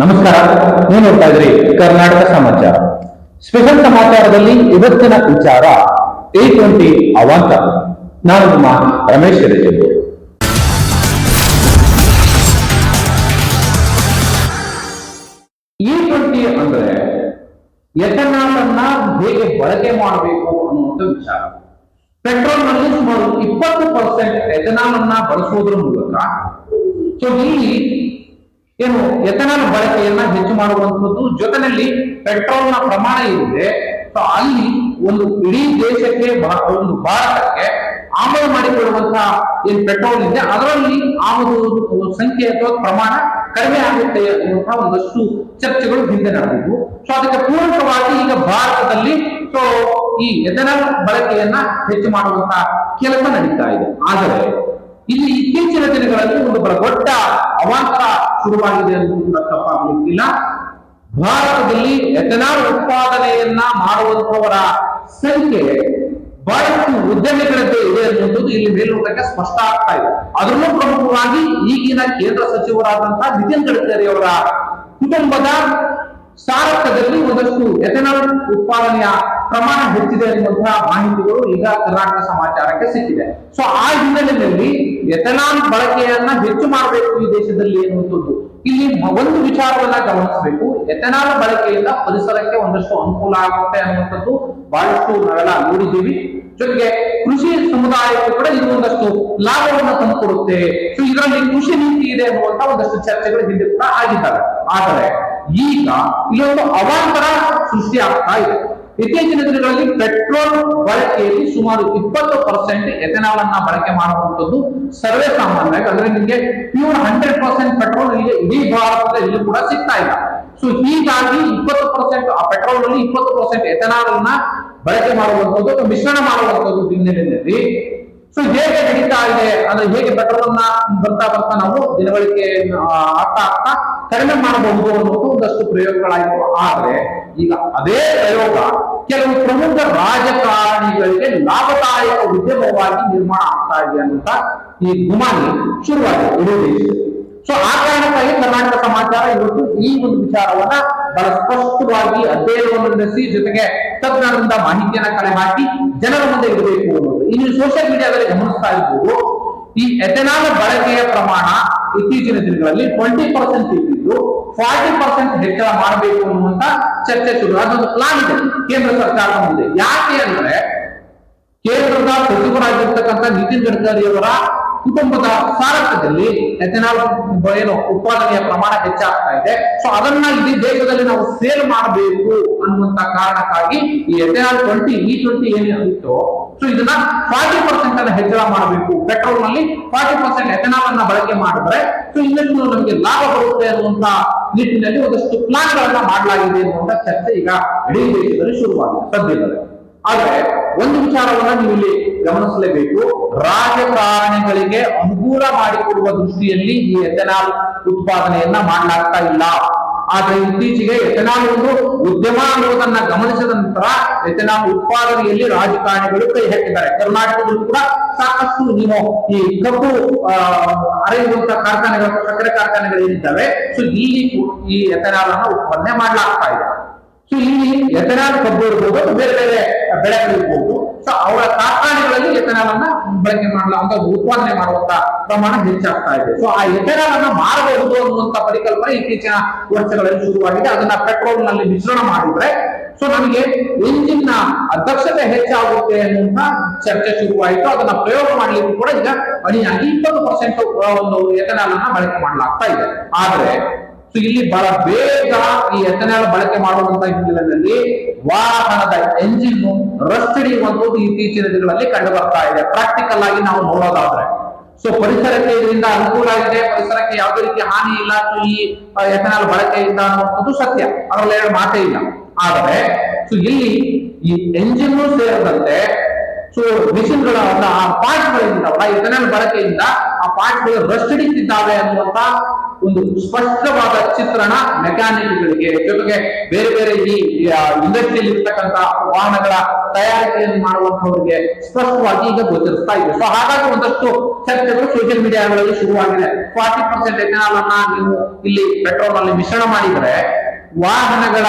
ನಮಸ್ಕಾರ, ನೀವು ನೋಡ್ತಾ ಇದ್ರಿ ಕರ್ನಾಟಕ ಸಮಾಚಾರ. ಸ್ಪೆಷಲ್ ಸಮಾಚಾರದಲ್ಲಿ ಇವತ್ತಿನ ವಿಚಾರ ಎ ಟ್ವೆಂಟಿ ಅವಾಂತ. ನಾನು ನಿಮ್ಮ ರಮೇಶ್ ರೆಡ್ಡಿ ಇ ಟ್ವೆಂಟಿ ಅಂದ್ರೆ ಎಥನಾಲ್ ಅನ್ನ ಹೇಗೆ ಬಳಕೆ ಮಾಡಬೇಕು ಅನ್ನುವಂಥ ವಿಚಾರ. ಪೆಟ್ರೋಲ್ನಲ್ಲಿ ಸುಮಾರು ಇಪ್ಪತ್ತು ಪರ್ಸೆಂಟ್ ಎಥನಾಲ್ ಅನ್ನ ಬಳಸುವುದರ ಮೂಲಕ ಸೊ ಇಲ್ಲಿ ಏನು ಎಥನಾಲ್ ಬಳಕೆಯನ್ನ ಹೆಚ್ಚು ಮಾಡುವಂತದ್ದು ಜೊತೆಯಲ್ಲಿ ಪೆಟ್ರೋಲ್ನ ಪ್ರಮಾಣ ಏನಿದೆ? ಸೊ ಅಲ್ಲಿ ಒಂದು ಇಡೀ ದೇಶಕ್ಕೆ ಒಂದು ಭಾರತಕ್ಕೆ ಆಮದು ಮಾಡಿಕೊಳ್ಳುವಂತಹ ಏನ್ ಪೆಟ್ರೋಲ್ ಇದೆ, ಅದರಲ್ಲಿ ಆಮದು ಸಂಖ್ಯೆ ಅಥವಾ ಪ್ರಮಾಣ ಕಡಿಮೆ ಆಗುತ್ತೆ ಅನ್ನುವಂತಹ ಒಂದಷ್ಟು ಚರ್ಚೆಗಳು ಹಿಂದೆ ನಡೆದಿದ್ವು. ಸೊ ಅದಕ್ಕೆ ಪೂರಕವಾಗಿ ಈಗ ಭಾರತದಲ್ಲಿ ಸೊ ಈ ಎಥನಾಲ್ ಬಳಕೆಯನ್ನ ಹೆಚ್ಚು ಮಾಡುವಂತಹ ಕೆಲಸ ನಡೀತಾ ಇದೆ. ಆದರೆ ಇಲ್ಲಿ ಇತ್ತೀಚಿನ ದಿನಗಳಲ್ಲಿ ಒಂದು ದೊಡ್ಡ ಅವಾಂತರ ಶುರುವಾಗಿದೆ ಅನ್ನೋದು ತಪ್ಪಾಗಲಿಕ್ಕಿಲ್ಲ. ಭಾರತದಲ್ಲಿ ಎಥನಾಲ್ ಉತ್ಪಾದನೆಯನ್ನ ಮಾಡುವಂತವರ ಸಂಖ್ಯೆ ಬಹಳಷ್ಟು ಉದ್ಯಮಿಗಳದ್ದೇ ಇದೆ ಅನ್ನುವಂಥದ್ದು ಇಲ್ಲಿ ಮೇಲ್ನೋಟಕ್ಕೆ ಸ್ಪಷ್ಟ ಆಗ್ತಾ ಇದೆ. ಅದರಲ್ಲೂ ಪ್ರಮುಖವಾಗಿ ಈಗಿನ ಕೇಂದ್ರ ಸಚಿವರಾದಂತಹ ನಿತಿನ್ ಗಡ್ಕರಿ ಅವರ ಕುಟುಂಬದ ಸಾರಥ್ಯದಲ್ಲಿ ಒಂದಷ್ಟು ಎಥೆನಾಲ್ ಉತ್ಪಾದನೆಯ ಪ್ರಮಾಣ ಹೆಚ್ಚಿದೆ ಎನ್ನುವಂತಹ ಮಾಹಿತಿಗಳು ಈಗ ಕರ್ನಾಟಕ ಸಮಾಚಾರಕ್ಕೆ ಸಿಕ್ಕಿದೆ. ಸೊ ಆ ಹಿನ್ನೆಲೆಯಲ್ಲಿ ಎಥೆನಾಲ್ ಬಳಕೆಯನ್ನ ಹೆಚ್ಚು ಮಾಡಬೇಕು ಈ ದೇಶದಲ್ಲಿ ಎನ್ನುವಂಥದ್ದು. ಇಲ್ಲಿ ಒಂದು ವಿಚಾರವನ್ನ ಗಮನಿಸಬೇಕು. ಎಥೆನಾಲ್ ಬಳಕೆಯಿಂದ ಪರಿಸರಕ್ಕೆ ಒಂದಷ್ಟು ಅನುಕೂಲ ಆಗುತ್ತೆ ಅನ್ನುವಂಥದ್ದು ಬಹಳಷ್ಟು ನಾವೆಲ್ಲ ನೋಡಿದ್ದೀವಿ. ಜೊತೆಗೆ ಕೃಷಿ ಸಮುದಾಯಕ್ಕೂ ಕೂಡ ಇದು ಒಂದಷ್ಟು ಲಾಭವನ್ನು ತಂದುಕೊಡುತ್ತೆ. ಸೊ ಇದರಲ್ಲಿ ಕೃಷಿ ನೀತಿ ಇದೆ ಅನ್ನುವಂತ ಒಂದಷ್ಟು ಚರ್ಚೆಗಳು ಹಿಂದೆ ಕೂಡ ಆಗಿದ್ದಾವೆ. ಆದರೆ ಈಗ ಇಲ್ಲೊಂದು ಅವಾಂತರ ಸೃಷ್ಟಿ ಆಗ್ತಾ ಇದೆ. ಇತ್ತೀಚಿನ ದಿನಗಳಲ್ಲಿ ಪೆಟ್ರೋಲ್ ಬಳಕೆಯಲ್ಲಿ ಸುಮಾರು ಇಪ್ಪತ್ತು ಪರ್ಸೆಂಟ್ ಎಥೆನಾಲ್ ಅನ್ನ ಬಳಕೆ ಮಾಡುವಂಥದ್ದು ಸರ್ವೇ ಸಾಮಾನ್ಯ ಅಂದ್ರೆ ನಿಮಗೆ ಪ್ಯೂರ್ ಹಂಡ್ರೆಡ್ ಪರ್ಸೆಂಟ್ ಪೆಟ್ರೋಲ್ ಇಲ್ಲಿ ಇಡೀ ಭಾರತದಲ್ಲಿ ಕೂಡ ಸಿಗ್ತಾ ಇಲ್ಲ. ಸೊ ಹೀಗಾಗಿ ಇಪ್ಪತ್ತು ಪರ್ಸೆಂಟ್ ಆ ಪೆಟ್ರೋಲ್ನಲ್ಲಿ ಇಪ್ಪತ್ತು ಪರ್ಸೆಂಟ್ ಎಥೆನಾಲ್ ಅನ್ನ ಬಳಕೆ ಮಾಡುವಂಥದ್ದು ಅಥವಾ ಮಿಶ್ರಣ ಮಾಡುವಂಥದ್ದು ಹಿನ್ನೆಲೆಯಲ್ಲಿ. ಸೊ ಹೇಗೆ ನಡೀತಾ ಇದೆ? ಅಂದ್ರೆ ಹೇಗೆ ಪೆಟ್ರೋಲ್ ಅನ್ನ ಬರ್ತಾ ಬರ್ತಾ ನಾವು ದಿನಗಳಿಗೆ ಆ, ಆಗ್ತಾ ಆಗ್ತಾ ಕಡಿಮೆ ಮಾಡಬಹುದು ಅನ್ನೋದು ಒಂದಷ್ಟು ಪ್ರಯೋಗಗಳಾಯಿತು. ಆದ್ರೆ ಈಗ ಅದೇ ಪ್ರಯೋಗ ಕೆಲವು ಪ್ರಮುಖ ರಾಜಕಾರಣಿಗಳಿಗೆ ಲಾಭದಾಯಕ ಉದ್ಯಮವಾಗಿ ನಿರ್ಮಾಣ ಆಗ್ತಾ ಇದೆ ಅಂತ ಈ ಗುಮಾನಿ ಶುರುವಾಗಿದೆ ಸೊ ಆ ಕಾರಣಕ್ಕಾಗಿ ಕರ್ನಾಟಕ ಸಮಾಚಾರ ಇವತ್ತು ಈ ಒಂದು ವಿಚಾರವನ್ನ ಬಹಳ ಸ್ಪಷ್ಟವಾಗಿ ಅಧ್ಯಯನವನ್ನು ನಡೆಸಿ, ಜೊತೆಗೆ ತಜ್ಞರಿಂದ ಮಾಹಿತಿಯನ್ನ ಕಳೆ ಹಾಕಿ ಜನರ ಮುಂದೆ ಇರಬೇಕು ಅನ್ನೋದು. ಇನ್ನು ಸೋಷಿಯಲ್ ಮೀಡಿಯಾದಲ್ಲಿ ಗಮನಿಸ್ತಾ ಇರ್ಬೋದು ಈ ಎಥೆನಾಲ್ ಬಳಕೆಯ ಪ್ರಮಾಣ ಇತ್ತೀಚಿನ ದಿನಗಳಲ್ಲಿ ಟ್ವೆಂಟಿ ಪರ್ಸೆಂಟ್ ಇದ್ದಿದ್ದು ಫಾರ್ಟಿ ಪರ್ಸೆಂಟ್ ಹೆಚ್ಚಳ ಮಾಡಬೇಕು ಅನ್ನುವಂತ ಚರ್ಚೆ ಶುರು ಅದೊಂದು ಪ್ಲಾನ್ ಇದೆ. ಕೇಂದ್ರ ಸರ್ಕಾರದ ಮುಂದೆ. ಯಾಕೆ ಅಂದ್ರೆ ಕೇಂದ್ರದ ಸಚಿವರಾಗಿರ್ತಕ್ಕಂಥ ನಿತಿನ್ ಗಡ್ಕರಿ ಅವರ ಕುಟುಂಬದ ಸಾರಥ್ಯದಲ್ಲಿ ಎಥೆನಾಲ್ ಏನು ಉತ್ಪಾದನೆಯ ಪ್ರಮಾಣ ಹೆಚ್ಚಾಗ್ತಾ ಇದೆ. ಸೊ ಅದನ್ನ ಇಡೀ ದೇಶದಲ್ಲಿ ನಾವು ಸೇಲ್ ಮಾಡಬೇಕು ಅನ್ನುವಂತ ಕಾರಣಕ್ಕಾಗಿ ಈ ಎಥೆನಾಲ್ ಟ್ವೆಂಟಿ ಇ ಟ್ವೆಂಟಿ ಏನಿತ್ತು ಸೊ ಇದನ್ನ ಫಾರ್ಟಿ ಪರ್ಸೆಂಟ್ ಅನ್ನ ಹೆಚ್ಚಳ ಮಾಡಬೇಕು. ಪೆಟ್ರೋಲ್ನಲ್ಲಿ ಫಾರ್ಟಿ ಪರ್ಸೆಂಟ್ ಎಥೆನಾಲ್ ಅನ್ನ ಬಳಕೆ ಮಾಡಿದ್ರೆ ಸೊ ಇನ್ನಷ್ಟು ನಮಗೆ ಲಾಭ ಬರುತ್ತೆ ಅನ್ನುವಂತ ನಿಟ್ಟಿನಲ್ಲಿ ಒಂದಷ್ಟು ಪ್ಲಾನ್ ಗಳನ್ನ ಮಾಡಲಾಗಿದೆ ಅನ್ನುವಂತ ಚರ್ಚೆ ಈಗ ಇಡೀ ದೇಶದಲ್ಲಿ ಶುರುವಾಗಿದೆ, ಸದ್ಯದಲ್ಲಿ. ಆದ್ರೆ, ಒಂದು ವಿಚಾರವನ್ನ ನೀವು ಇಲ್ಲಿ ಗಮನಿಸಲೇಬೇಕು. ರಾಜಕಾರಣಿಗಳಿಗೆ ಅನುಕೂಲ ಮಾಡಿಕೊಡುವ ದೃಷ್ಟಿಯಲ್ಲಿ ಈ ಎಥೆನಾಲ್ ಉತ್ಪಾದನೆಯನ್ನ ಮಾಡಲಾಗ್ತಾ ಇಲ್ಲ. ಆದ್ರೆ ಇತ್ತೀಚೆಗೆ ಎಥೆನಾಲ್ ಒಂದು ಉದ್ಯಮ ಅನ್ನುವುದನ್ನ ಗಮನಿಸಿದ ನಂತರ ಎಥೆನಾಲ್ ಉತ್ಪಾದನೆಯಲ್ಲಿ ರಾಜಕಾರಣಿಗಳು ಕೈ ಹಾಕಿದ್ದಾರೆ. ಕರ್ನಾಟಕದಲ್ಲೂ ಕೂಡ ಸಾಕಷ್ಟು ನೀವು ಈ ಕಬ್ಬು ಅರೆಯುವಂತಹ ಅರೆಯುವಂತ ಕಾರ್ಖಾನೆಗಳು, ಸಕ್ಕರೆ ಕಾರ್ಖಾನೆಗಳು ಏನಿದ್ದಾವೆ ಸೊ ಇಲ್ಲಿ ಈ ಎಥೆನಾಲ್ ಅನ್ನ ಉತ್ಪಾದನೆ ಮಾಡಲಾಗ್ತಾ ಇದೆ. ಸೊ ಇಲ್ಲಿ ಎಥೆನಾಲ್ ಕಬ್ಬು ಇರ್ಬೋದು, ಬೇರೆ ಬೇರೆ ಬೆಳೆಗಳು ಇರ್ಬೋದು ಸೊ ಅವರ ಕಾರ್ಖಾನೆಗಳಲ್ಲಿ ಎಥೆನಾಲ್ ಬಳಕೆ ಮಾಡಲ ಅಂತ ಉತ್ಪಾದನೆ ಮಾಡುವಂತ ಪ್ರಮಾಣ ಹೆಚ್ಚಾಗ್ತಾ ಇದೆ. ಸೊ ಆ ಎಥೆನಾಲ್ ಅನ್ನ ಮಾರಬಹುದು ಅನ್ನುವಂತ ಪರಿಕಲ್ಪನೆ ಇತ್ತೀಚಿನ ವರ್ಷಗಳಲ್ಲಿ ಶುರುವಾಗಿದೆ. ಅದನ್ನ ಪೆಟ್ರೋಲ್ನಲ್ಲಿ ಮಿಶ್ರಣ ಮಾಡಿದ್ರೆ ಸೊ ನಮಗೆ ಇಂಜಿನ್ನ ದಕ್ಷತೆ ಹೆಚ್ಚಾಗುತ್ತೆ ಅನ್ನುವಂತ ಚರ್ಚೆ ಶುರುವಾಯಿತು. ಅದನ್ನ ಪ್ರಯೋಗ ಮಾಡಲಿಕ್ಕೂ ಕೂಡ ಈಗ ಅಣಿಯಾಗಿ ಇಪ್ಪತ್ತು ಪರ್ಸೆಂಟ್ ಒಂದು ಎಥೆನಾಲ್ ಅನ್ನ ಬಳಕೆ ಮಾಡಲಾಗ್ತಾ ಇದೆ. ಆದ್ರೆ ಸೊ ಇಲ್ಲಿ ಬಹಳ ಬೇಗ ಈ ಎಥನಾಲ್ ಬಳಕೆ ಮಾಡುವಂತ ಹಿನ್ನೆಲೆಯಲ್ಲಿ ವಾಹನದ ಎಂಜಿನ್ ರಸ್ಟ್ ಹಿಡಿಯುವಂತದ್ದು ಇತ್ತೀಚಿನ ದಿನಗಳಲ್ಲಿ ಕಂಡು ಬರ್ತಾ ಇದೆ. ಪ್ರಾಕ್ಟಿಕಲ್ ಆಗಿ ನಾವು ನೋಡೋದಾದ್ರೆ. ಸೊ ಪರಿಸರಕ್ಕೆ ಇದರಿಂದ ಅನುಕೂಲ ಆಗಿದೆ. ಪರಿಸರಕ್ಕೆ ಯಾವುದೇ ರೀತಿ ಹಾನಿ ಇಲ್ಲ. ಈ ಎಥೆನಾಲ್ ಬಳಕೆಯಿಂದ ಅನ್ನುವಂಥದ್ದು ಸತ್ಯ. ಅದರಲ್ಲಿ ಎರಡು ಮಾತೇ ಇಲ್ಲ. ಆದರೆ ಸೊ ಇಲ್ಲಿ ಈ ಎಂಜಿನ್ ಸೇರಿದಂತೆ ಸೊ ಮಿಷಿನ್ಗಳ ಆ ಪಾರ್ಟ್ಗಳಿಂದ ಎಥನಾಲ್ ಬಳಕೆಯಿಂದ ಆ ಪಾರ್ಟ್ಗಳು ರಸ್ಟ್ ಹಿಡಿತಿದ್ದಾವೆ ಅನ್ನುವಂತ ಒಂದು ಸ್ಪಷ್ಟವಾದ ಚಿತ್ರಣ ಮೆಕ್ಯಾನಿಕ್ಗಳಿಗೆ, ಜೊತೆಗೆ ಬೇರೆ ಬೇರೆ ಈ ಇಂಡಸ್ಟ್ರಿಯಲ್ಲಿ ಇರ್ತಕ್ಕಂತ ವಾಹನಗಳ ತಯಾರಿಕೆಯನ್ನು ಮಾಡುವಂತವರಿಗೆ ಸ್ಪಷ್ಟವಾಗಿ ಈಗ ಗೋಚರಿಸ್ತಾ ಇದೆ. ಸೊ ಹಾಗಾಗಿ ಒಂದಷ್ಟು ಚರ್ಚೆಗಳು ಸೋಷಿಯಲ್ ಮೀಡಿಯಾಗಳಲ್ಲಿ ಶುರುವಾಗಿದೆ. ಫಾರ್ಟಿ ಪರ್ಸೆಂಟ್ ಎಥೆನಾಲ್ ಅನ್ನ ನೀವು ಇಲ್ಲಿ ಪೆಟ್ರೋಲ್ ಅಲ್ಲಿ ಮಿಶ್ರಣ ಮಾಡಿದ್ರೆ ವಾಹನಗಳ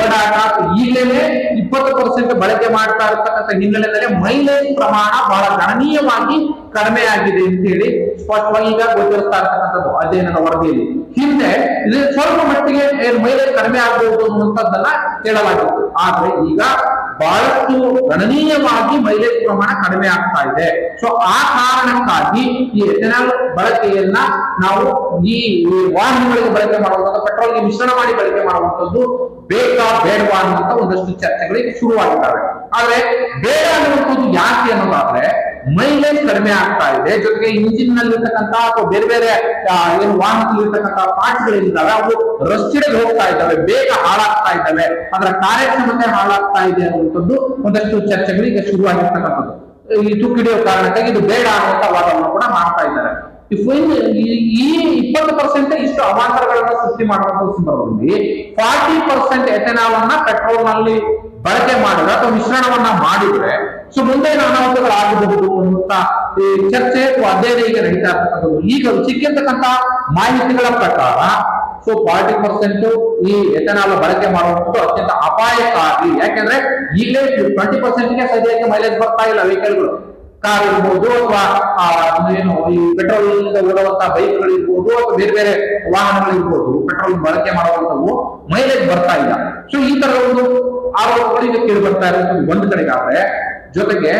ಓಡಾಟ ಈಗಲೇ ಇಪ್ಪತ್ತು ಪರ್ಸೆಂಟ್ ಬಳಕೆ ಮಾಡ್ತಾ ಇರತಕ್ಕಂಥ ಹಿನ್ನೆಲೆಯಲ್ಲಿ ಮೈಲೇಜ್ ಪ್ರಮಾಣ ಬಹಳ ಗಣನೀಯವಾಗಿ ಕಡಿಮೆ ಆಗಿದೆ ಅಂತ ಹೇಳಿ ಸ್ಪಷ್ಟವಾಗಿ ಈಗ ಗೋಚರಿಸ್ತಾ ಇರ್ತಕ್ಕಂಥದ್ದು. ಅಧ್ಯಯನದ ವರದಿಯಲ್ಲಿ. ಹಿಂದೆ ಸ್ವಲ್ಪ ಮಟ್ಟಿಗೆ ಮೈಲೇಜ್ ಕಡಿಮೆ ಆಗಬಹುದು ಅನ್ನುವಂಥದ್ದನ್ನ ಹೇಳಲಾಗಿತ್ತು. ಆದ್ರೆ ಈಗ ಬಹಳಷ್ಟು ಗಣನೀಯವಾಗಿ ಮೈಲೇಜ್ ಪ್ರಮಾಣ ಕಡಿಮೆ ಆಗ್ತಾ ಇದೆ. ಸೊ ಆ ಕಾರಣಕ್ಕಾಗಿ ಈ ಎಥೆನಾಲ್ ಬಳಕೆಯನ್ನ ನಾವು ಈ ವಾಹನಗಳಿಗೆ ಬಳಕೆ ಮಾಡುವಂಥದ್ದು, ಪೆಟ್ರೋಲ್ಗೆ ಮಿಶ್ರಣ ಮಾಡಿ ಬಳಕೆ ಮಾಡುವಂಥದ್ದು ಬೇಕಾ ಬೇಡವಾ ಅನ್ನುವಂಥ ಒಂದಷ್ಟು ಚರ್ಚೆಗಳಿಗೆ ಶುರುವಾಗಿದ್ದಾವೆ. ಆದ್ರೆ ಬೇಡ ಅನ್ನುವಂಥದ್ದು ಯಾಕೆ ಅನ್ನೋದಾದ್ರೆ ಮೈಲೇಜ್ ಕಡಿಮೆ ಆಗ್ತಾ ಇದೆ. ಜೊತೆಗೆ ಇಂಜಿನ್ನಲ್ಲಿ ಇರ್ತಕ್ಕಂತಹ ಅಥವಾ ಬೇರೆ ಬೇರೆ ಏನು ಏನು ವಾಹನದಲ್ಲಿರ್ತಕ್ಕಂಥ ಪಾರ್ಟ್ಸ್ ಗಳಿದ್ದಾವೆ ಅವು ರಸ್ಟಿಡಲ್ಲಿ ಹೋಗ್ತಾ ಇದ್ದಾವೆ, ಬೇಗ ಹಾಳಾಗ್ತಾ ಇದ್ದಾವೆ. ಅದರ ಕಾರ್ಯಕ್ಷಮತೆ ಹಾಳಾಗ್ತಾ ಇದೆ ಅನ್ನುವಂಥದ್ದು ಒಂದಷ್ಟು ಚರ್ಚೆಗಳು ಈಗ ಶುರುವಾಗಿರ್ತಕ್ಕಂಥದ್ದು. ಈ ತುಕ್ಕಿಡಿಯೋ ಕಾರಣಕ್ಕಾಗಿ ಇದು ಬೇಡ ಅನ್ನುವಂಥ ವಾದವನ್ನು ಕೂಡ ಮಾಡ್ತಾ ಇದ್ದಾರೆ. ಈ ಇಪ್ಪತ್ತು ಪರ್ಸೆಂಟ್ ಇಷ್ಟು ಅವಾಂತರಗಳನ್ನ ಸೃಷ್ಟಿ ಮಾಡುವಂತಹ ಸಂದರ್ಭದಲ್ಲಿ ಫಾರ್ಟಿ ಪರ್ಸೆಂಟ್ ಎಥೆನಾಲ್ ಅನ್ನ ಪೆಟ್ರೋಲ್ನಲ್ಲಿ ಬಳಕೆ ಮಾಡಿದ್ರೆ ಅಥವಾ ಮಾಡಿದ್ರೆ ಸೊ ಮುಂದೆ ಅನಾಹುತಗಳಾಗಬಹುದು ಅನ್ನುವಂತ ಈ ಚರ್ಚೆ ಅಧ್ಯಯನ ಈಗ ನಡೀತಾ ಇರ್ತಕ್ಕಂಥದ್ದು. ಈಗ ಸಿಕ್ಕಿರ್ತಕ್ಕಂಥ ಮಾಹಿತಿಗಳ ಪ್ರಕಾರ ಸೊ ಫಾರ್ಟಿ ಪರ್ಸೆಂಟ್ ಈ ಎಥೆನಾಲ್ ಬಳಕೆ ಮಾಡುವಂಥದ್ದು ಅತ್ಯಂತ ಅಪಾಯಕಾರಿ ಯಾಕೆಂದ್ರೆ ಈಗಲೇ ಟ್ವೆಂಟಿ ಪರ್ಸೆಂಟ್ಗೆ ಸದ್ಯಕ್ಕೆ ಮೈಲೇಜ್ ಬರ್ತಾ ಇಲ್ಲ ವೆಹಿಕಲ್ಗಳು ಕಾರ್ ಇರ್ಬೋದು ಅಥವಾ ಏನು ಈ ಪೆಟ್ರೋಲ್ ಓಡುವಂತ ಬೈಕ್ಗಳು ಇರ್ಬೋದು ಅಥವಾ ಬೇರೆ ಬೇರೆ ವಾಹನಗಳು ಇರ್ಬೋದು ಪೆಟ್ರೋಲ್ ಬಳಕೆ ಮಾಡುವಂಥವು ಮೈಲೇಜ್ ಬರ್ತಾ ಇಲ್ಲ. ಸೊ ಈ ತರದ ಒಂದು ಆರೋಪಗಳು ಈಗ ಕೇಳಿ ಬರ್ತಾ ಇರೋದು ಒಂದು ಕಡೆಗಾದ್ರೆ ಜೊತೆಗೆ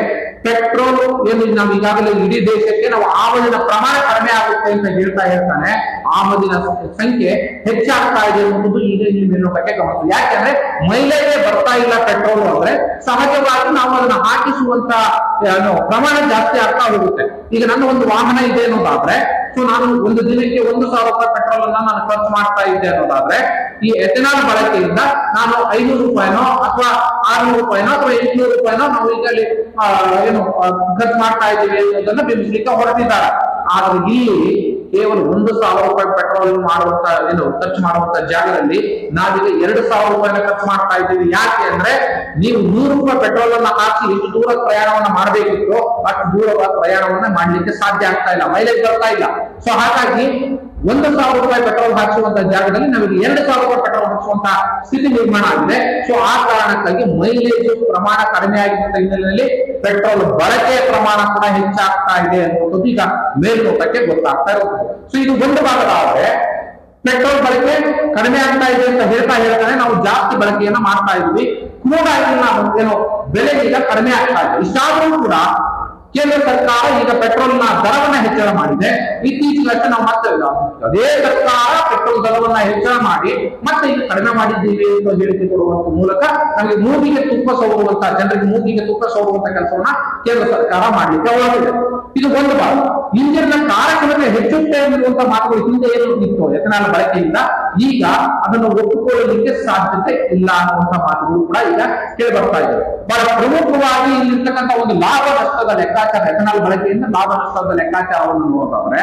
ಪೆಟ್ರೋಲ್ ಏನು ನಾವು ಈಗಾಗಲೇ ಇಡೀ ದೇಶಕ್ಕೆ ನಾವು ಆಮದಿನ ಪ್ರಮಾಣ ಕಡಿಮೆ ಆಗುತ್ತೆ ಅಂತ ಹೇಳ್ತಾ ಹೇಳ್ತಾನೆ. ಆಮದಿನ ಸಂಖ್ಯೆ ಹೆಚ್ಚಾಗ್ತಾ ಇದೆ ಅನ್ನೋದು ಈಗ ನೀವು ಬಗ್ಗೆ ಗಮನಿಸಿ. ಯಾಕೆಂದ್ರೆ ಮೈಲೇಜೇ ಬರ್ತಾ ಇಲ್ಲ ಪೆಟ್ರೋಲ್ ಅಂದ್ರೆ ಸಹಜವಾಗಿ ನಾವು ಅದನ್ನ ಹಾಕಿಸುವಂತ ಪ್ರಮಾಣ ಜಾಸ್ತಿ ಆಗ್ತಾ ಹೋಗುತ್ತೆ. ಈಗ ನನ್ನ ಒಂದು ವಾಹನ ಇದೆ ಅನ್ನೋದಾದ್ರೆ, ಸೊ ನಾನು ಒಂದು ದಿನಕ್ಕೆ ಒಂದು ಸಾವಿರ ರೂಪಾಯಿ ಪೆಟ್ರೋಲ್ ಅನ್ನ ನಾನು ಖರ್ಚು ಮಾಡ್ತಾ ಇದ್ದೆ ಅನ್ನೋದಾದ್ರೆ ಈ ಎಥೆನಾಲ್ ಬಳಕೆಯಿಂದ ನಾನು ಐನೂರು ರೂಪಾಯಿನೋ ಅಥವಾ ಆರ್ನೂರು ರೂಪಾಯಿನೋ ಅಥವಾ ಎಂಟುನೂರು ರೂಪಾಯಿನೋ ನಾವು ಆ, ಏನು ಖರ್ಚು ಮಾಡ್ತಾ ಇದ್ದೀವಿ ಅನ್ನೋದನ್ನ ಬಿಂಬಿಸ್ಲಿಕ್ಕೆ ಹೊರಟಿದ್ದಾರೆ. ಆದ್ರೆ ಇಲ್ಲಿ ಕೇವಲ ಒಂದು ಸಾವಿರ ರೂಪಾಯಿ ಪೆಟ್ರೋಲ್ ಮಾಡುವಂತ ಏನು ಖರ್ಚು ಮಾಡುವಂತ ಜಾಗದಲ್ಲಿ ನಾವೀಗ ಎರಡು ಸಾವಿರ ರೂಪಾಯಿನ ಖರ್ಚು ಮಾಡ್ತಾ ಇದ್ದೀವಿ. ಯಾಕೆ ಅಂದ್ರೆ ನೀವು ನೂರು ರೂಪಾಯಿ ಪೆಟ್ರೋಲ್ ಅನ್ನ ಹಾಕಿ ಎಷ್ಟು ದೂರ ಪ್ರಯಾಣವನ್ನ ಮಾಡಬೇಕಿತ್ತು ಅಷ್ಟು ದೂರ ಪ್ರಯಾಣವನ್ನ ಮಾಡ್ಲಿಕ್ಕೆ ಸಾಧ್ಯ ಆಗ್ತಾ ಇಲ್ಲ. ಮೈಲೇಜ್ ಬರ್ತಾ ಇಲ್ಲ. ಸೊ ಹಾಗಾಗಿ ಒಂದು ಸಾವಿರ ರೂಪಾಯಿ ಪೆಟ್ರೋಲ್ ಹಾಕಿಸುವಂತ ಜಾಗದಲ್ಲಿ ನಮಗೆ ಎರಡು ಸಾವಿರ ರೂಪಾಯಿ ಪೆಟ್ರೋಲ್ ಹಾಕಿಸುವಂತ ಸ್ಥಿತಿ ನಿರ್ಮಾಣ ಆಗಿದೆ. ಸೊ ಆ ಕಾರಣಕ್ಕಾಗಿ ಮೈಲೇಜ್ ಪ್ರಮಾಣ ಕಡಿಮೆ ಆಗಿರುವಂತಹ ಹಿನ್ನೆಲೆಯಲ್ಲಿ ಪೆಟ್ರೋಲ್ ಬಳಕೆ ಪ್ರಮಾಣ ಕೂಡ ಹೆಚ್ಚಾಗ್ತಾ ಇದೆ ಅನ್ನುವಂಥದ್ದು ಈಗ ಮೇಲ್ನೋಟಕ್ಕೆ ಗೊತ್ತಾಗ್ತಾ ಇರುತ್ತೆ ಸೊ ಇದು ಒಂದು ಭಾಗದಾದ್ರೆ ಪೆಟ್ರೋಲ್ ಬಳಕೆ ಕಡಿಮೆ ಆಗ್ತಾ ಇದೆ ಅಂತ ಹೇಳ್ತಾ ಹೇಳ್ತಾನೆ ನಾವು ಜಾಸ್ತಿ ಬಳಕೆಯನ್ನ ಮಾಡ್ತಾ ಇದ್ವಿ ಕ್ರೂಡ್ ಆಯಿಲ್ ಏನು ಬೆಲೆ ಈಗ ಕಡಿಮೆ ಆಗ್ತಾ ಇದೆ. ಇಷ್ಟಾದ್ರೂ ಕೂಡ ಕೇಂದ್ರ ಸರ್ಕಾರ ಈಗ ಪೆಟ್ರೋಲ್ನ ದರವನ್ನ ಹೆಚ್ಚಳ ಮಾಡಿದೆ. ಇತ್ತೀಚೆಗಷ್ಟೇ ನಾವು ಮತ್ತೆ ಅದೇ ಸರ್ಕಾರ ಪೆಟ್ರೋಲ್ ದರವನ್ನ ಹೆಚ್ಚಳ ಮಾಡಿ ಮತ್ತೆ ಈಗ ಕಡಿಮೆ ಮಾಡಿದ್ದೀವಿ ಅಂತ ಹೇಳಿಕೆ ಕೊಡುವಂತ ಮೂಲಕ ನಮಗೆ ಮೂಗಿಗೆ ತುಪ್ಪ ಸವರುವಂತ ಜನರಿಗೆ ಮೂಗಿಗೆ ತುಪ್ಪ ಸವರುವಂತ ಕೆಲಸವನ್ನ ಕೇಂದ್ರ ಸರ್ಕಾರ ಮಾಡ್ಲಿಕ್ಕೆ ಒಳಗಿದೆ ಇದು ಒಂದು ಭಾಗ. ಇಂಜಿನ್ನ ಕಾರ್ಯಕ್ರಮಕ್ಕೆ ಹೆಚ್ಚುತ್ತೆ ಎನ್ನುವಂತ ಮಾತುಗಳು ಹಿಂದೆ ಏನು ಇತ್ತು ಎಥನಾಲ್ ಬಳಕೆಯಿಂದ ಈಗ ಅದನ್ನು ಒಪ್ಪಿಕೊಳ್ಳಲಿಕ್ಕೆ ಸಾಧ್ಯತೆ ಇಲ್ಲ ಅನ್ನುವಂತ ಮಾತುಗಳು ಕೂಡ ಈಗ ಕೇಳಿ ಬರ್ತಾ ಇದ್ದಾವೆ. ಬಹಳ ಪ್ರಮುಖವಾಗಿ ಇಲ್ಲಿರ್ತಕ್ಕಂಥ ಒಂದು ಲಾಭ ನಷ್ಟದ ಲೆಕ್ಕಾಚಾರ, ಎಥನಾಲ್ ಬಳಕೆಯಿಂದ ಲಾಭ ನಷ್ಟದ ಲೆಕ್ಕಾಚಾರವನ್ನು ನೋಡೋದಾದ್ರೆ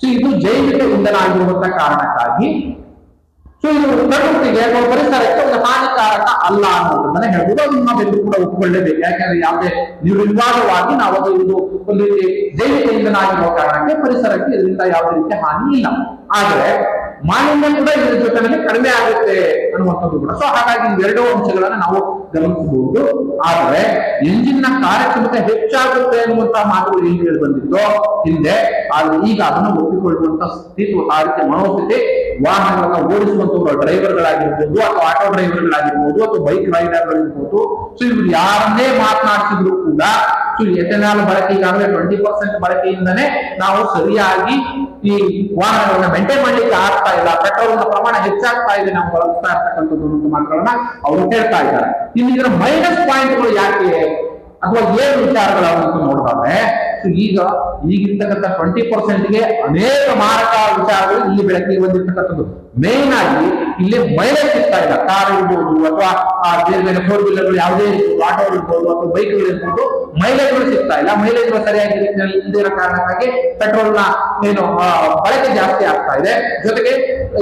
ಸೊ ಇದು ಜೈವಿಕ ಇಂಧನ ಆಗಿರುವಂತ ಕಾರಣಕ್ಕಾಗಿ. ಸೊ ಇದು ಪ್ರಕೃತಿಗೆ ಪರಿಸರಕ್ಕೆ ಒಂದು ಹಾನಿಕಾರಕ ಅಲ್ಲ ಅನ್ನೋದನ್ನ ಹೇಳ್ಬೋದು. ಅದನ್ನ ನಾವೆಲ್ಲರೂ ಕೂಡ ಒಪ್ಪಿಕೊಳ್ಳೇಬೇಕು ಯಾಕಂದ್ರೆ ಯಾವುದೇ ನಿರ್ವಿವಾದವಾಗಿ ನಾವು ಅದು ಇದು ಒಂದು ರೀತಿ ಜೈವಿಕ ಇಂಧನ ಆಗಿರುವ ಕಾರಣಕ್ಕೆ ಪರಿಸರಕ್ಕೆ ಇದರಿಂದ ಯಾವುದೇ ರೀತಿಯ ಹಾನಿ ಇಲ್ಲ. ಆದ್ರೆ ಮಾಲಿನ್ಯ ಕೂಡ ಇದ್ರ ಜೊತೆನಲ್ಲಿ ಕಡಿಮೆ ಆಗುತ್ತೆ ಅನ್ನುವಂಥದ್ದು ಕೂಡ. ಸೊ ಹಾಗಾಗಿ ಇವೆರಡೂ ಅಂಶಗಳನ್ನು ನಾವು ಗಮನಿಸಬಹುದು. ಆದರೆ ಎಂಜಿನ್ನ ಕಾರ್ಯಕ್ಷಮತೆ ಹೆಚ್ಚಾಗುತ್ತೆ ಅನ್ನುವಂತಹ ಮಾತುಗಳು ಏನು ಹೇಳಿ ಬಂದಿತ್ತು ಹಿಂದೆ, ಆದ್ರೆ ಈಗ ಅದನ್ನು ಒಪ್ಪಿಕೊಳ್ಳುವಂತ ಸ್ಥಿತಿ ಆ ರೀತಿ ಮನೋಸ್ಥಿತಿ ವಾಹನಗಳನ್ನ ಓಡಿಸುವಂತವರು ಡ್ರೈವರ್ಗಳಾಗಿರ್ಬೋದು ಅಥವಾ ಆಟೋ ಡ್ರೈವರ್ಗಳಾಗಿರ್ಬೋದು ಅಥವಾ ಬೈಕ್ ರೈಡರ್ಗಳಿರ್ಬೋದು. ಸೊ ಇವ್ರು ಯಾರನ್ನೇ ಮಾತನಾಡಿಸಿದ್ರು ಕೂಡ ಸೊ ಎಥೆನಾಲ್ ಬಳಕೆ ಈಗಾಗಲೇ ಟ್ವೆಂಟಿ ಪರ್ಸೆಂಟ್ ಬಳಕೆಯಿಂದನೇ ನಾವು ಸರಿಯಾಗಿ ಈ ವಾಹನಗಳನ್ನ ಮೇಂಟೈನ್ ಮಾಡ್ಲಿಕ್ಕೆ ಆಗ್ತಾ ಇಲ್ಲ. ಪೆಟ್ರೋಲ್ ಪ್ರಮಾಣ ಹೆಚ್ಚಾಗ್ತಾ ಇದೆ. ನಾವು ಬಳಸ್ತಾ ಇರ್ತಕ್ಕಂಥದ್ದು ಅನ್ನೋ ಮಾತುಗಳನ್ನ ಅವರು ಹೇಳ್ತಾ ಇದ್ದಾರೆ. ಇಲ್ಲಿ ಇದರ ಮೈನಸ್ ಪಾಯಿಂಟ್ಗಳು ಯಾಕೆ? ಅಥವಾ ಏನು ವಿಚಾರಗಳು ಸೊ ಈಗ ಈಗಿರ್ತಕ್ಕಂಥ ಟ್ವೆಂಟಿ ಪರ್ಸೆಂಟ್ಗೆ ಅನೇಕ ಮಾರಕ ವಿಚಾರಗಳು ಇಲ್ಲಿ ಬೆಳಕಿಗೆ ಬಂದಿರ್ತಕ್ಕಂಥದ್ದು. ಮೇನ್ ಆಗಿ ಇಲ್ಲಿ ಮೈಲೇಜ್ ಸಿಗ್ತಾ ಇಲ್ಲ. ಕಾರ್ ಇರ್ಬೋದು ಅಥವಾ ಆ ಬೇರೆ ಬೇರೆ ಫೋರ್ ವೀಲರ್ಗಳು ಯಾವುದೇ ಆಟೋ ಇರ್ಬೋದು ಅಥವಾ ಬೈಕ್ಗಳು ಇರ್ಬೋದು ಮೈಲೇಜ್ಗಳು ಸಿಗ್ತಾ ಇಲ್ಲ. ಮೈಲೇಜ್ಗಳು ಸರಿಯಾಗಿ ಇರೋ ಕಾರಣಕ್ಕಾಗಿ ಪೆಟ್ರೋಲ್ನ ಏನು ಬಳಕೆ ಜಾಸ್ತಿ ಆಗ್ತಾ ಇದೆ. ಜೊತೆಗೆ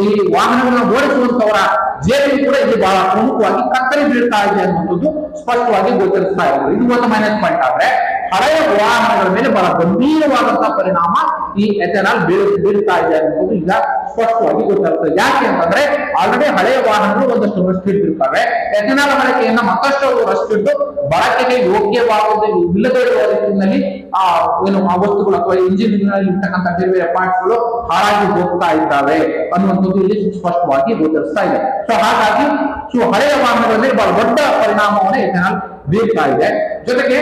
ಈ ವಾಹನಗಳನ್ನ ಓಡಿಸುವಂತವರ ಜೇಬಿ ಕೂಡ ಇಲ್ಲಿ ಬಹಳ ಪ್ರಮುಖವಾಗಿ ಕತ್ತರಿ ಬೀಳ್ತಾ ಇದೆ ಅನ್ನುವಂಥದ್ದು ಸ್ಪಷ್ಟವಾಗಿ ಗೋಚರಿಸ್ತಾ ಇರೋದು. ಇದು ಒಂದು ಮೈನಸ್ ಪಾಯಿಂಟ್ ಆದ್ರೆ ಹಳೆಯ ವಾಹನಗಳ ಮೇಲೆ ಬಹಳ ಗಂಭೀರವಾದಂತಹ ಪರಿಣಾಮ ಈ ಎಥೆನಾಲ್ ಬೀಳ್ ಬೀಳ್ತಾ ಇದೆ ಅನ್ನೋದು ಈಗ ಸ್ಪಷ್ಟವಾಗಿ ಗೊತ್ತಾಗ್ತದೆ. ಯಾಕೆ ಅಂತಂದ್ರೆ ಆಲ್ರೆಡಿ ಹಳೆಯ ವಾಹನಗಳು ಒಂದಷ್ಟು ರಸ್ಟ್ ಇಟ್ಟಿರ್ತವೆ ಎಥೆನಾಲ್ ಬಳಕೆಯನ್ನ ಮತ್ತಷ್ಟು ರಸ್ಟ್ ಇಟ್ಟು ಬಳಕೆಗೆ ಯೋಗ್ಯವಾಗುವುದು ಇಲ್ಲದೇ ಇರುವ ರೀತಿಯಲ್ಲಿ ಆ ಏನು ಆ ವಸ್ತುಗಳು ಅಥವಾ ಇಂಜಿನ್ ಇರ್ತಕ್ಕಂಥ ಬೇರೆ ಬೇರೆ ಪಾರ್ಟ್ಸ್ಗಳು ಹಾಳಾಗಿ ಹೋಗ್ತಾ ಇದ್ದಾವೆ ಅನ್ನುವಂಥದ್ದು ಇಲ್ಲಿ ಸ್ಪಷ್ಟವಾಗಿ ಗೋಚರಿಸ್ತಾ ಇದೆ. ಸೊ ಹಾಗಾಗಿ ಸೊ ಹಳೆಯ ವಾಹನಗಳಲ್ಲಿ ಬಹಳ ದೊಡ್ಡ ಪರಿಣಾಮವನ್ನು ಎಥೆನಾಲ್ ಬೀರ್ತಾ ಇದೆ. ಜೊತೆಗೆ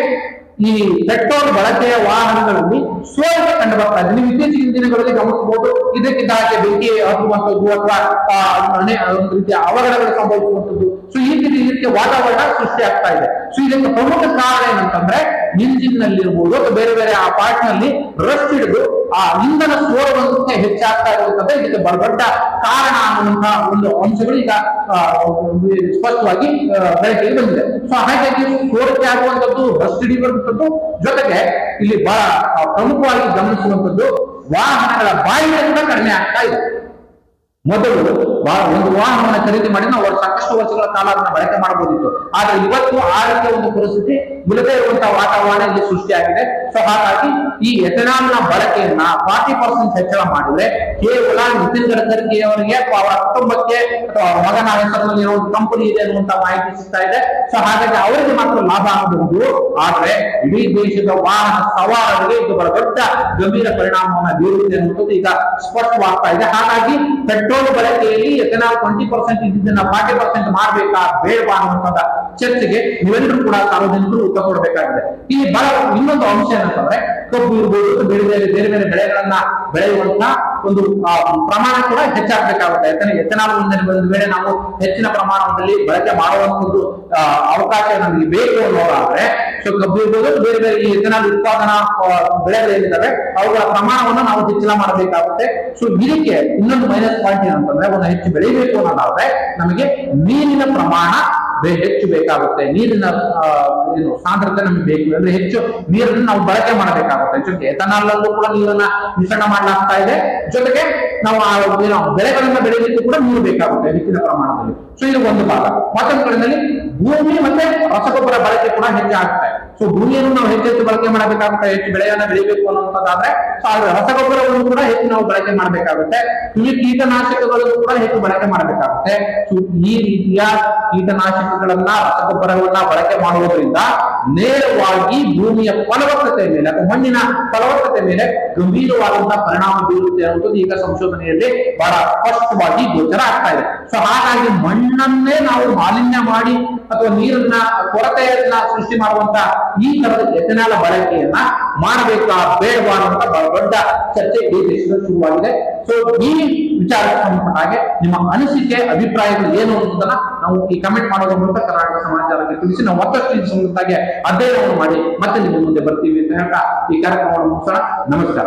ಈ ಪೆಟ್ರೋಲ್ ಬಳಕೆಯ ವಾಹನಗಳಲ್ಲಿ ಸೋರಿಕೆ ಕಂಡು ಬರ್ತಾ ಇದೆ. ನೀವು ಇತ್ತೀಚಿನ ದಿನಗಳಲ್ಲಿ ಗಮನಿಸಬಹುದು, ಇದಕ್ಕಿಂತ ಹಾಗೆ ಬೆಂಕಿ ಹತ್ತುವಂಥದ್ದು ಅಥವಾ ರೀತಿಯ ಅವಘಡಗಳು ಸಂಭವಿಸುವಂಥದ್ದು. ಸೊ ಈ ರೀತಿ ವಾತಾವರಣ ಸೃಷ್ಟಿ ಆಗ್ತಾ ಇದೆ. ಸೊ ಇದಕ್ಕೆ ಪ್ರಮುಖ ಕಾರಣ ಏನಂತಂದ್ರೆ ಇಂಜಿನ್ನಲ್ಲಿ ಇರ್ಬೋದು ಅಥವಾ ಬೇರೆ ಬೇರೆ ಆ ಪಾರ್ಟ್ನಲ್ಲಿ ರಸ್ಟ್ ಹಿಡಿದು ಆ ಇಂಧನ ಸೋರುವಂತೆ ಹೆಚ್ಚಾಗ್ತಾ ಇರುವಂತದ್ದು ಇದಕ್ಕೆ ದೊಡ್ಡ ಕಾರಣ ಅನ್ನುವಂತಹ ಒಂದು ಅಂಶಗಳು ಈಗ ಸ್ಪಷ್ಟವಾಗಿ ಬೆಳಕಿಗೆ ಬಂದಿದೆ. ಸೊ ಹಾಗಾಗಿ ಸೋರಿಕೆ ಆಗುವಂತದ್ದು ರಸ್ಟ್ ಹಿಡಿಯುವಂತದ್ದು, ಜೊತೆಗೆ ಇಲ್ಲಿ ಬಹಳ ಪ್ರಮುಖವಾಗಿ ಗಮನಿಸುವಂತದ್ದು ವಾಹನಗಳ ಬಾಯಿಗೆ ಕೂಡ ಕಡಿಮೆ ಆಗ್ತಾ ಇದೆ. ಮೊದಲು ಒಂದು ವಾಹನವನ್ನು ಖರೀದಿ ಮಾಡಿ ನಾವು ಸಾಕಷ್ಟು ವರ್ಷಗಳ ಕಾಲ ಅದನ್ನ ಬಳಕೆ ಮಾಡಬಹುದಿತ್ತು. ಆದ್ರೆ ಇವತ್ತು ಆ ರೀತಿಯ ಒಂದು ಪರಿಸ್ಥಿತಿ ಮುಲದೇ ಇರುವಂತಹ ವಾತಾವರಣ ಇಲ್ಲಿ ಸೃಷ್ಟಿಯಾಗಿದೆ. ಸೊ ಹಾಗಾಗಿ ಈ ಎಥೆನಾಲ್ನ ಬಳಕೆಯನ್ನ ಫಾರ್ಟಿ ಪರ್ಸೆಂಟ್ ಹೆಚ್ಚಳ ಮಾಡಿದ್ರೆ ಕೇವಲ ನಿತಿನ್ ಗಡ್ಕರಿ ಅವರಿಗೆ ಅಥವಾ ಅವರ ಕುಟುಂಬಕ್ಕೆ ಅಥವಾ ಅವರ ಮಗನ ಹೆಸರಿನಲ್ಲಿ ಒಂದು ಕಂಪನಿ ಇದೆ ಅನ್ನುವಂತಹ ಮಾಹಿತಿ ಸಿಗ್ತಾ ಇದೆ. ಸೊ ಹಾಗಾಗಿ ಅವರಿಗೆ ಮಾತ್ರ ಲಾಭ ಆಗಬಹುದು. ಆದ್ರೆ ಇಡೀ ದೇಶದ ವಾಹನ ಸವಾರರಿಗೆ ಇದು ಬಹಳ ದೊಡ್ಡ ಗಂಭೀರ ಪರಿಣಾಮವನ್ನು ಬೀರುತ್ತೆ ಅನ್ನುವಂಥದ್ದು ಈಗ ಸ್ಪಷ್ಟವಾಗ್ತಾ ಇದೆ. ಹಾಗಾಗಿ ಪೆಟ್ರೋಲ್ ಬಳಕೆಯಲ್ಲಿ ಎಥೆನಾಲ್ ಟ್ವೆಂಟಿ ಪರ್ಸೆಂಟ್ ಇದ್ದಿದ್ದನ್ನ ಫಾರ್ಟಿ ಪರ್ಸೆಂಟ್ ಮಾಡ್ಬೇಕಾ ಬೇಡವಾ ಅನ್ನುವಂಥದ್ದು ಚರ್ಚೆಗೆ ನೀವೆಲ್ಲರೂ ಕೂಡ ಸಾರ್ವಜನಿಕರು ಉತ್ತರ ಕೊಡಬೇಕಾಗಿದೆ. ಇಲ್ಲಿ ಬಹಳ ಇನ್ನೊಂದು ಅಂಶ ಏನಂತಂದ್ರೆ, ಕಬ್ಬು ಇರ್ಬೋದು ಬೇರೆ ಬೇರೆ ಬೇರೆ ಬೇರೆ ಬೆಳೆಗಳನ್ನ ಬೆಳೆಯುವಂತ ಒಂದು ಪ್ರಮಾಣ ಕೂಡ ಹೆಚ್ಚಾಗಬೇಕಾಗುತ್ತೆ. ಯಾಕಂದ್ರೆ ಎಥೆನಾಲ್ ಒಂದು ಒಂದು ವೇಳೆ ನಾವು ಹೆಚ್ಚಿನ ಪ್ರಮಾಣದಲ್ಲಿ ಬಳಕೆ ಮಾಡುವಂತ ಒಂದು ಅವಕಾಶ ನಮಗೆ ಬೇಕು ಅನ್ನೋದಾದ್ರೆ, ಸೊ ಕಬ್ಬು ಇರ್ಬೋದು, ಬೇರೆ ಬೇರೆ ಈ ಎಥೆನಾಲ್ ಉತ್ಪಾದನಾ ಬೆಳೆಗಳೇನಿದ್ದಾವೆ ಅವುಗಳ ಪ್ರಮಾಣವನ್ನು ನಾವು ಹೆಚ್ಚಳ ಮಾಡಬೇಕಾಗುತ್ತೆ. ಸೊ ಇದಕ್ಕೆ ಇನ್ನೊಂದು ಮೈನಸ್ ಪಾಯಿಂಟ್ ಏನಂತಂದ್ರೆ, ಒಂದು ಹೆಚ್ಚು ಬೆಳಿಬೇಕು ಅನ್ನೋದಾದ್ರೆ, ನಮಗೆ ನೀರಿನ ಪ್ರಮಾಣ ಹೆಚ್ಚು ಬೇಕಾಗುತ್ತೆ. ನೀರಿನ ಏನು ಸಾಂದ್ರತೆ ನಮ್ಗೆ ಬೇಕು. ಅಂದ್ರೆ ಹೆಚ್ಚು ನೀರನ್ನು ನಾವು ಬಳಕೆ ಮಾಡಬೇಕಾಗುತ್ತೆ. ಜೊತೆಗೆ ಎಥನಾಲ್ ಅಲ್ಲೂ ಕೂಡ ನೀರನ್ನ ಮಿಶ್ರಣ ಮಾಡಲಾಗ್ತಾ ಇದೆ. ಜೊತೆಗೆ ನಾವು ಆ, ಏನು ಬೆಳೆಗಳನ್ನ ಬೆಳೆಯಲಿಕ್ಕೆ ಕೂಡ ನೀರು ಬೇಕಾಗುತ್ತೆ ಹೆಚ್ಚಿನ ಪ್ರಮಾಣದಲ್ಲಿ. ಸೊ ಇದು ಒಂದು ಭಾಗ. ಮತ್ತೊಂದು ಕಡೆಯಲ್ಲಿ ಭೂಮಿ ಮತ್ತೆ ರಸಗೊಬ್ಬರ ಬಳಕೆ ಕೂಡ ಹೆಚ್ಚಾಗುತ್ತೆ ಸೊ ಭೂಮಿಯನ್ನು ನಾವು ಹೆಚ್ಚು ಹೆಚ್ಚು ಬಳಕೆ ಮಾಡಬೇಕಾಗುತ್ತೆ, ಹೆಚ್ಚು ಬೆಳೆಯನ್ನ ಬೆಳಿಬೇಕು ಅನ್ನುವಂಥದ್ದಾದ್ರೆ ಸೊ ರಸಗೊಬ್ಬರವನ್ನು ಕೂಡ ಹೆಚ್ಚು ನಾವು ಬಳಕೆ ಮಾಡಬೇಕಾಗುತ್ತೆ. ಈ ಕೀಟನಾಶಕಗಳನ್ನು ಕೂಡ ಹೆಚ್ಚು ಬಳಕೆ ಮಾಡಬೇಕಾಗುತ್ತೆ. ಸೊ ಈ ರೀತಿಯ ಕೀಟನಾಶಕಗಳನ್ನ ರಸಗೊಬ್ಬರವನ್ನ ಬಳಕೆ ಮಾಡುವುದರಿಂದ ನೇರವಾಗಿ ಭೂಮಿಯ ಫಲವತ್ತತೆ ಮೇಲೆ ಅಥವಾ ಮಣ್ಣಿನ ಫಲವತ್ತತೆ ಮೇಲೆ ಗಂಭೀರವಾದಂತಹ ಪರಿಣಾಮ ಬೀರುತ್ತೆ ಅನ್ನೋದು ಈಗ ಸಂಶೋಧನೆಯಲ್ಲಿ ಬಹಳ ಸ್ಪಷ್ಟವಾಗಿ ಗೋಚರ ಆಗ್ತಾ ಇದೆ. ಸೊ ಹಾಗಾಗಿ ಮಣ್ಣನ್ನೇ ನಾವು ಮಾಲಿನ್ಯ ಮಾಡಿ ಅಥವಾ ನೀರನ್ನ, ಕೊರತೆಯನ್ನ ಸೃಷ್ಟಿ ಮಾಡುವಂತ ಈ ತರದ ಎಥೆನಾಲ ಬಳಕೆಯನ್ನ ಮಾಡಬೇಕಾ ಬೇಡವಾ ಅಂತ ಬಹಳ ದೊಡ್ಡ ಚರ್ಚೆ ಈ ದೇಶದಲ್ಲಿ ಶುರುವಾಗಿದೆ. ಸೊ ಈ ವಿಚಾರಕ್ಕೆ ಹಾಗೆ ನಿಮ್ಮ ಅನಿಸಿಕೆ, ಅಭಿಪ್ರಾಯಗಳು ಏನು ಅನ್ನೋದನ್ನ ನಾವು ಈ ಕಮೆಂಟ್ ಮಾಡೋದ್ರ ಮೂಲಕ ಕರ್ನಾಟಕ ಸಮಾಚಾರಕ್ಕೆ ತಿಳಿಸಿ, ನಾವು ಮತ್ತಷ್ಟು ಈ ಸಂಬಂಧದಾಗೆ ಅಧ್ಯಯನವನ್ನು ಮಾಡಿ ಮತ್ತೆ ನಿಮ್ಮ ಮುಂದೆ ಬರ್ತೀವಿ ಅಂತ ಹೇಳ್ತಾ ಈ ಕಾರ್ಯಕ್ರಮವನ್ನು ನಮಸ್ಕಾರ.